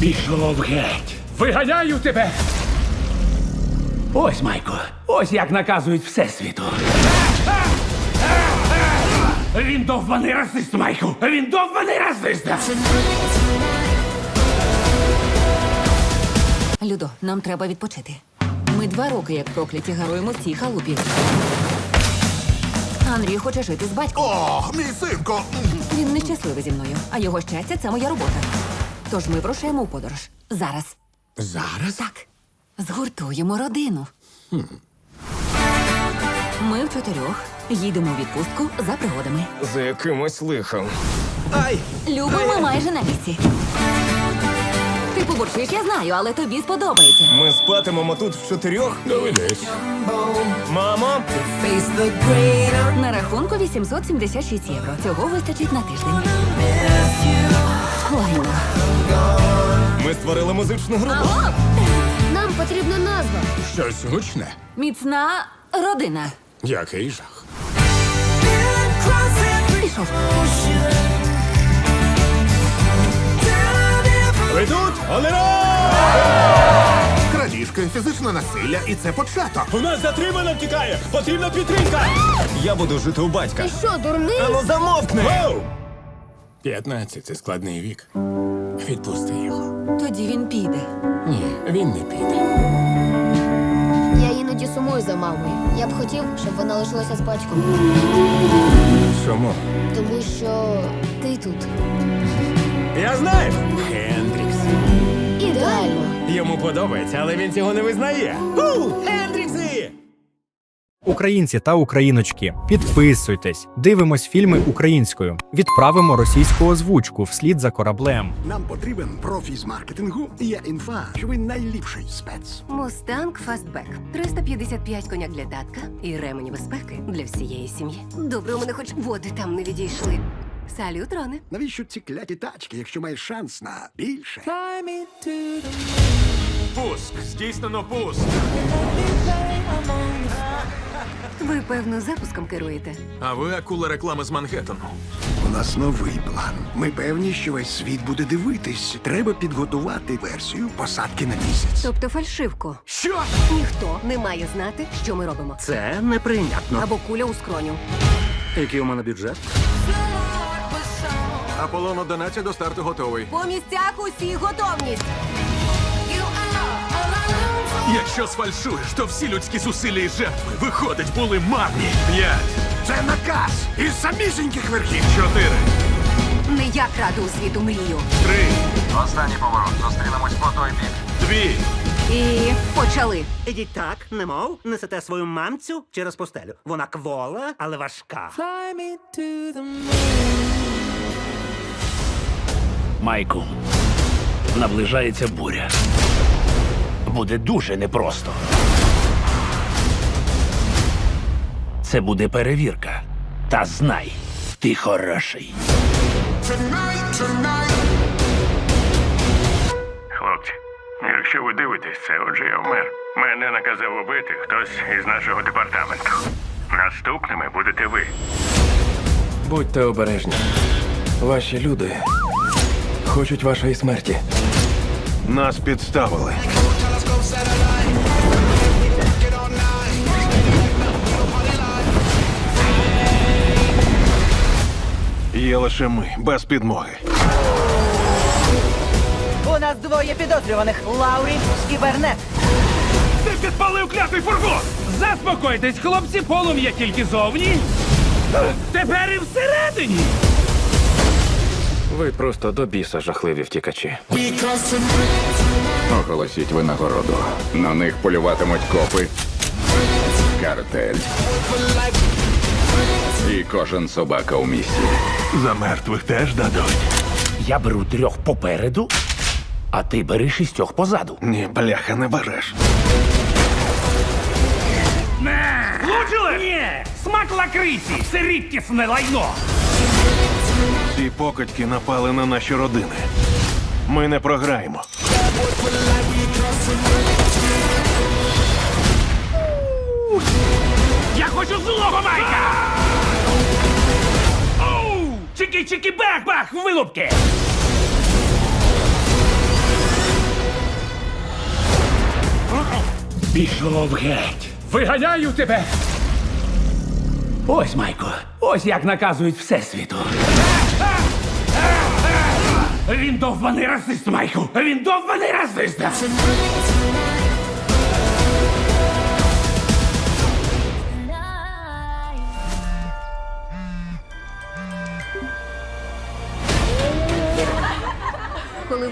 Пішов геть. Виганяю тебе. Ось, Майко, ось як наказують Всесвіту. Він довбаний расист, Майку! Він довбаний расист! Людо, нам треба відпочити. Ми два роки, як прокляті, гаруємо в цій халупі. Андрій хоче жити з батьком. О, мій синко! Він нещасливий зі мною, а його щастя це моя робота. Тож ми вирушаємо у подорож. Зараз. Зараз? Так. Згуртуємо родину. Ми в чотирьох їдемо у відпустку за пригодами. За якимось лихом. Ай! Любимо майже на місці. Ти побурчиш, я знаю, але тобі сподобається. Ми спатимемо тут в чотирьох. Доведись. Мамо, На рахунку 876 євро. Цього вистачить на тиждень. Лайно. ми створили музичну групу. Алло! Нам потрібна назва. Щось гучне. Міцна родина. Який жах. Пішов. Ви тут? Олеро! Крадіжки, фізичне насилля, і це початок. У нас затримано втікає! Потрібна підтримка! Я буду жити у батька. Ти що, дурний? Ану замовкни! 15 – це складний вік. Відпусти його. Тоді він піде. Ні, він не піде. Я іноді сумую за мамою. Я б хотів, щоб вона лишилася з батьком. Чому? Тому що ти тут. Я знаю! Хендрікс. Ідеально. Йому подобається, але він цього не визнає. Ху! Хендрікси! Українці та україночки, підписуйтесь, дивимось фільми українською, відправимо російську озвучку вслід за кораблем. Нам потрібен профі з маркетингу. Є інфа, що ви найліпший спец. Мустанг Фастбек. 355 коняк для татка і ремені безпеки для всієї сім'ї. Добре, у мене хоч води там не відійшли. Салют, Роне. Навіщо ці кляті тачки, якщо маєш шанс на більше? Пуск! Здійснено пуск! Ви, певно, запуском керуєте. А ви акула реклами з Манхеттену. У нас новий план. Ми певні, що весь світ буде дивитись. Треба підготувати версію посадки на місяць. Тобто фальшивку. Що? Ніхто не має знати, що ми робимо. Це неприйнятно. Або куля у скроню. Який у мене бюджет? Аполлон 11 до старту готовий. По місцях усі готовність. Якщо сфальшуєш, то всі людські зусилля і жертви, виходить, були марні. П'ять, Це наказ із самісіньких верхів. чотири, Не я краду у світу мрію. три, Останній поворот. Зустрінемось по той бік. дві. І почали. Ідіть так, немов несете свою мамцю через постелю. Вона квола, але важка. Майку, наближається буря. Буде дуже непросто. Це буде перевірка. Та знай, ти хороший. Хлопці, якщо ви дивитесь це, отже я вмер. Мене наказав убити хтось із нашого департаменту. Наступними будете ви. Будьте обережні. Ваші люди хочуть вашої смерті. Нас підставили. Є лише ми, без підмоги. У нас двоє підозрюваних Лаурі і Бернет. Ти підпалив клятий фургон! Заспокойтесь, хлопці, полум'я тільки зовні. Тепер і всередині. Ви просто до біса жахливі втікачі. Оголосіть винагороду. На них полюватимуть копи. Картель. І кожен собака у місті. За мертвих теж дадуть. Я беру трьох попереду, а ти бери шістьох позаду. Ні, бляха, не береш. Влучили? Ні! Смак лакриці! Це рідкісне лайно! Ці покидьки напали на наші родини. Ми не програємо. Я хочу злого майка! Оу! Чики-чики, бах-бах, вилупки! Пішов геть. Виганяю тебе! Ось, Майко, ось як наказують Всесвіту. Він довбаний расист, Майку! Він довбаний расист!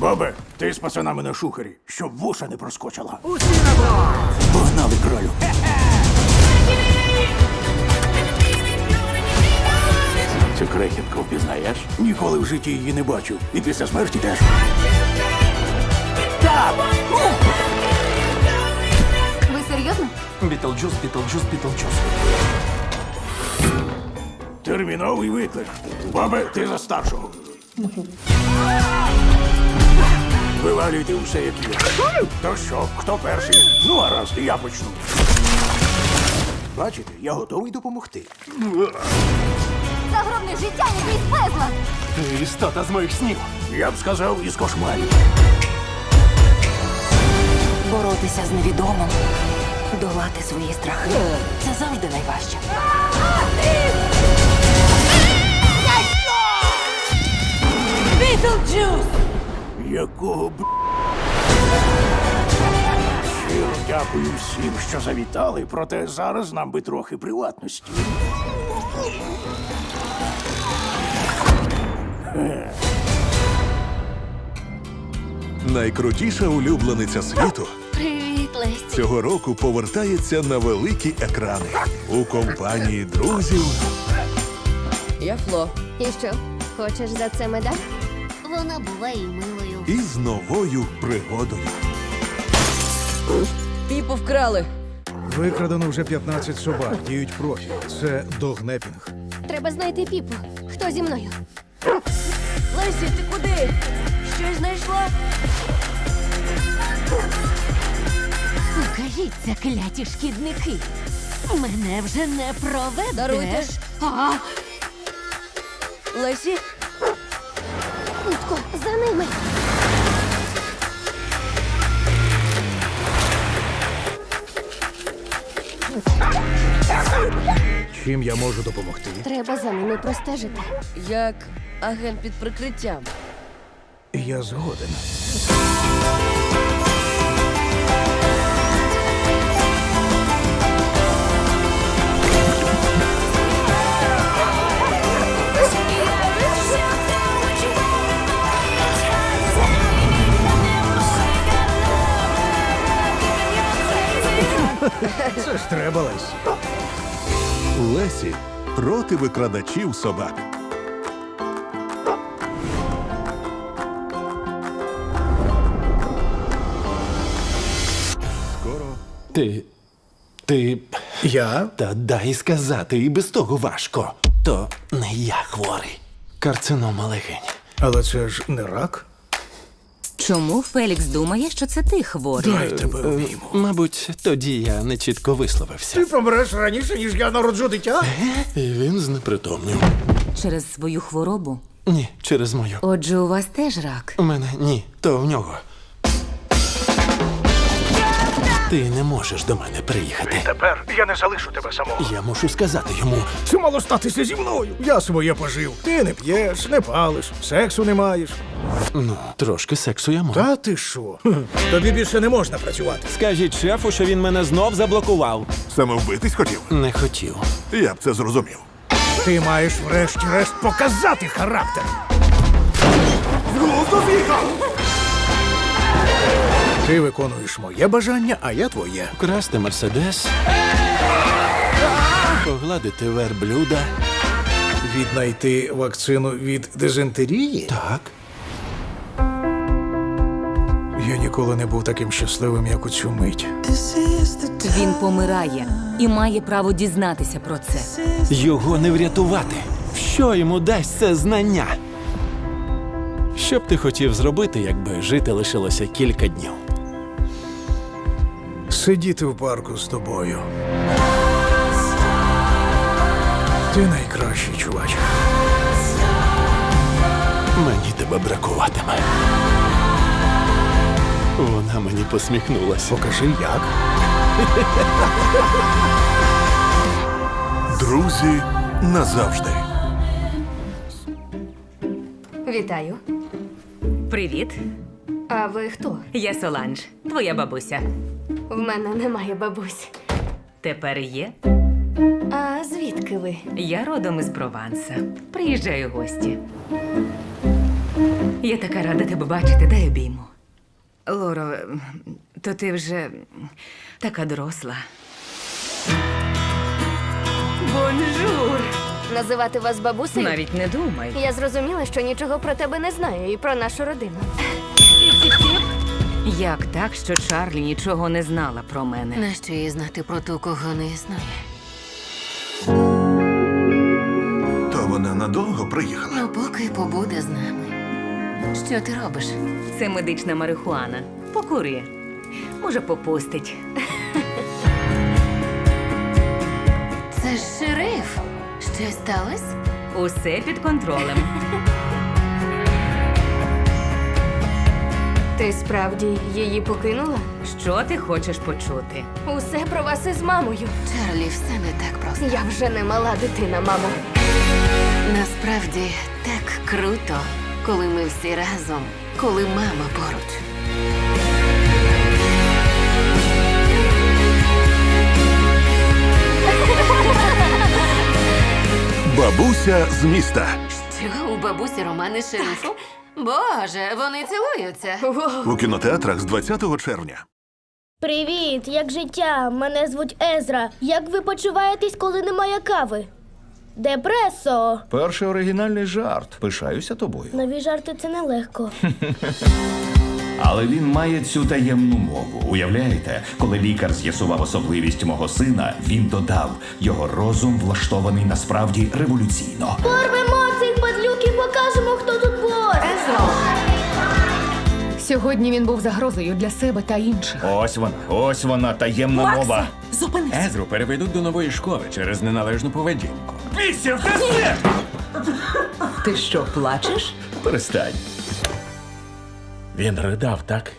Бабе, ти з пацанами на шухері, щоб вуша не проскочила. Усі на Погнали кралю. Цю крехітку впізнаєш? Ніколи в житті її не бачив. І після смерті теж. Ви серйозно? Бітлджус, Бітлджус, Бітлджус. Терміновий виклик. Бабе, ти за старшого. Вивалюйте усе, як є. То що, хто перший? Ну, гаразд, я почну. Бачите, я готовий допомогти. Загробне життя не крізь безлад! Ти істота з моїх снів. Я б сказав, із кошмарів. Боротися з невідомим, долати свої страхи. Це завжди найважче. Якого б. Щиро дякую всім, що завітали, проте зараз нам би трохи приватності. Найкрутіша улюблениця світу Привіт, Лесті. цього року повертається на великі екрани у компанії друзів Я Фло. І що? Хочеш за це медаль? Вона буває і милою. І з новою пригодою. Піпу вкрали. Викрадено вже 15 собак, діють профі. Це догнепінг. Треба знайти піпу. Хто зі мною? Лесі, ти куди? Щось знайшла? Покажіть це кляті шкідники. Мене вже не проведеш. Даруйте. А, Лесі? Хутко, за ними. Чим я можу допомогти? Треба за ними простежити. Як агент під прикриттям. Я згоден. Це ж треба, Лесь. Лесі проти викрадачів собак. Скоро Ти. Ти. Я? Та дай сказати, і без того важко. То не я хворий. Карцинома легень. Але це ж не рак. Чому Фелікс думає, що це ти хворий? Дай тебе обійму. Мабуть, тоді я не чітко висловився. Ти помреш раніше, ніж я народжу дитя? і він знепритомнів. Через свою хворобу. Ні, через мою. Отже, у вас теж рак. У мене ні, то в нього. Ти не можеш до мене приїхати. Тепер я не залишу тебе самого. Я мушу сказати йому. Це мало статися зі мною. Я своє пожив. Ти не п'єш, не палиш, сексу не маєш. Ну, трошки сексу я можу. Та ти що? Тобі більше не можна працювати. Скажіть шефу, що він мене знов заблокував. Саме вбитись хотів. Не хотів. Я б це зрозумів. Ти маєш врешті-решт показати характер. Глузду з'їхав! Ти виконуєш моє бажання, а я твоє. Красти мерседес. Погладити верблюда. Віднайти вакцину від дизентерії? Так. Я ніколи не був таким щасливим, як у цю мить. Він помирає і має право дізнатися про це. Його не врятувати. Що йому дасть це знання? Що б ти хотів зробити, якби жити лишилося кілька днів? Сидіти в парку з тобою. Ти найкращий чувач. Мені тебе бракуватиме. Вона мені посміхнулася. Покажи як. Друзі назавжди. Вітаю. Привіт, А ви хто? я Соланж, твоя бабуся. В мене немає бабусь. Тепер є. А звідки ви? Я родом із Прованса. Приїжджаю в гості. Я така рада тебе бачити, дай обійму. Лоро, то ти вже така доросла. Бонжур! Називати вас бабусею? Навіть не думай. Я зрозуміла, що нічого про тебе не знаю і про нашу родину. Як так, що Чарлі нічого не знала про мене? Нащо їй знати про ту, кого не існує? То вона надовго приїхала. Ну, поки побуде з нами. Що ти робиш? Це медична марихуана. Покури. Може, попустить. Це ж шериф. Щось сталося? Усе під контролем. Ти справді її покинула? Що ти хочеш почути? Усе про вас із мамою. Чарлі, все не так просто. Я вже не мала дитина, мамо. Насправді так круто, коли ми всі разом, коли мама поруч. Бабуся з міста. Що у бабусі романи з шерифом? Боже, вони цілуються. У кінотеатрах з 20 червня. Привіт, як життя? Мене звуть Езра. Як ви почуваєтесь, коли немає кави? Депресо. Перший оригінальний жарт. Пишаюся тобою. Нові жарти це нелегко. Але він має цю таємну мову. Уявляєте, коли лікар з'ясував особливість мого сина, він додав його розум влаштований насправді революційно. Порвемо цих падлюків, покажемо, хто тут. Сьогодні він був загрозою для себе та інших. Ось вона, ось вона таємна мова. Зупинись! Езру переведуть до нової школи через неналежну поведінку. Ти що, плачеш? Перестань. Він ридав, так?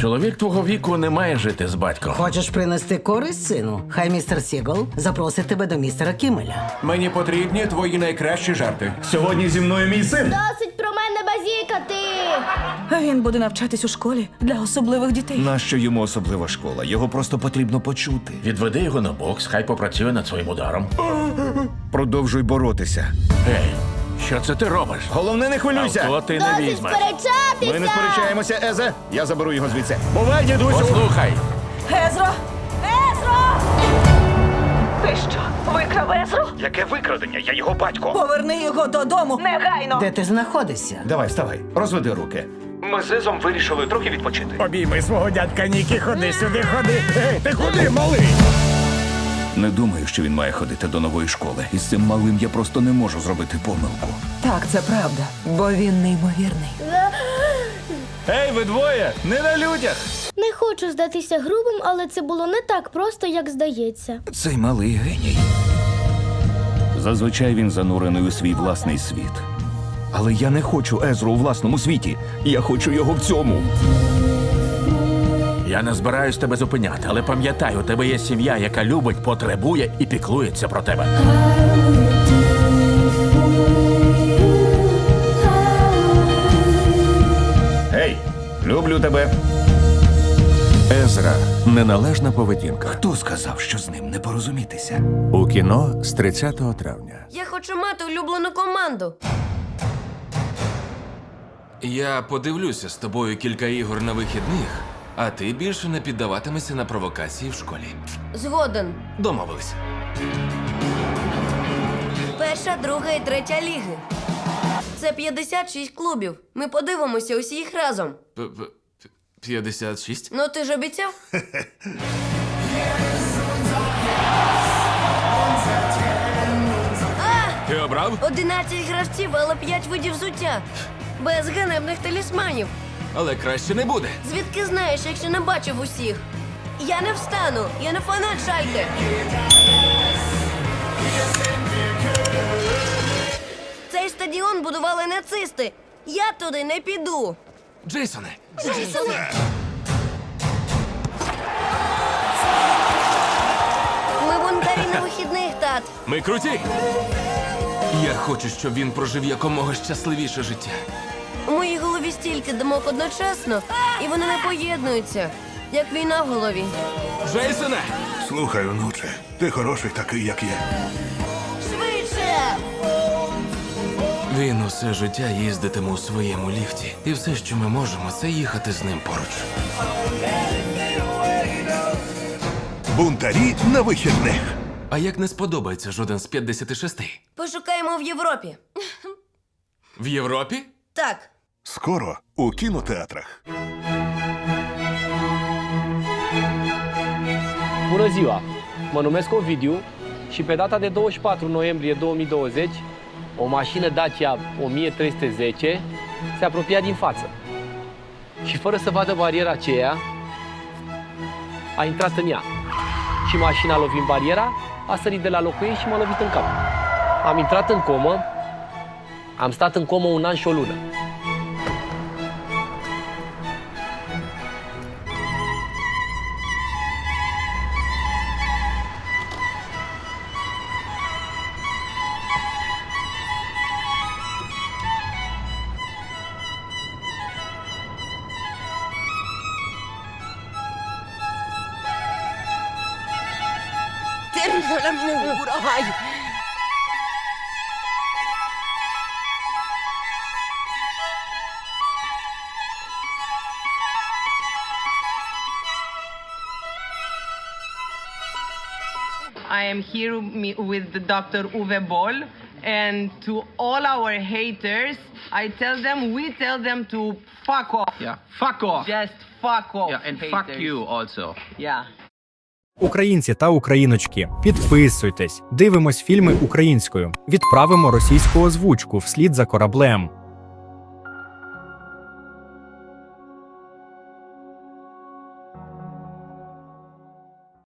Чоловік твого віку не має жити з батьком. Хочеш принести користь, сину? Хай містер Сігл запросить тебе до містера Кімеля. Мені потрібні твої найкращі жарти. Сьогодні зі мною мій син. Досить. Він буде навчатись у школі для особливих дітей. Нащо йому особлива школа? Його просто потрібно почути. Відведи його на бокс, хай попрацює над своїм ударом. Продовжуй боротися. Гей, що це ти робиш? Головне, не хвилюйся. Авто ти не Досить візьмеш. сперечатися. Ми не сперечаємося, Езе. Я заберу його звідси. Бувай, дідусю! Послухай, Езро! Езро! Ти що, викрав Езру? Яке викрадення? Я його батько. Поверни його додому негайно! Де ти знаходишся? Давай, вставай, розведи руки. Ми з Езом вирішили трохи відпочити. Обійми свого дядька Нікі, ходи сюди, ходи. Ей, ти куди, малий? Не думаю, що він має ходити до нової школи. І з цим малим я просто не можу зробити помилку. Так, це правда, бо він неймовірний. Ей, ви двоє! Не на людях! Не хочу здатися грубим, але це було не так просто, як здається. Цей малий геній. Зазвичай він занурений у свій власний світ. Але я не хочу Езру у власному світі. Я хочу його в цьому. Я не збираюсь тебе зупиняти, але пам'ятай, у тебе є сім'я, яка любить, потребує і піклується про тебе. Гей, люблю тебе. Езра. Неналежна поведінка. Хто сказав, що з ним не порозумітися? У кіно з 30 травня. Я хочу мати улюблену команду. Я подивлюся з тобою кілька ігор на вихідних, а ти більше не піддаватимешся на провокації в школі. Згоден. Домовились. Перша, друга і третя ліги. Це 56 клубів. Ми подивимося усі їх разом. П- п- 56? Ну ти ж обіцяв? Ти обрав? 11 гравців, але 5 видів взуття. Без ганебних талісманів. Але краще не буде. Звідки знаєш, якщо не бачив усіх? Я не встану, я не фанат шальки. Цей стадіон будували нацисти. Я туди не піду. Джейсоне, Джейсоне! Ми бунтарі на вихідних, тат. ми круті. Я хочу, щоб він прожив якомога щасливіше життя. Стільки думок одночасно, і вони не поєднуються, як війна в голові. Джейсоне! Слухай, онуче, ти хороший такий, як є. Швидше! Він усе життя їздитиме у своєму ліфті. І все, що ми можемо, це їхати з ним поруч. Бунтарі на вихідних. А як не сподобається жоден з 56? Пошукаємо в Європі. В Європі? Так. Скоро у кінотеатрах. Bună ziua! Mă numesc Ovidiu și pe data de 24 noiembrie 2020, o mașină Dacia 1310 se apropia din față. Și fără să vadă bariera aceea, a intrat în ea. Și mașina lovind bariera, a sărit de la locuiești și m-a lovit în cap. Am intrat în comă, am stat în comă un an și o lună. I am here with Dr. Uwe Boll, and to all our haters, I tell them, we tell them to fuck off. Yeah, fuck off. Just fuck off. Yeah, and haters. fuck you also. Yeah. Українці та україночки, підписуйтесь, дивимось фільми українською, відправимо російську озвучку вслід за кораблем.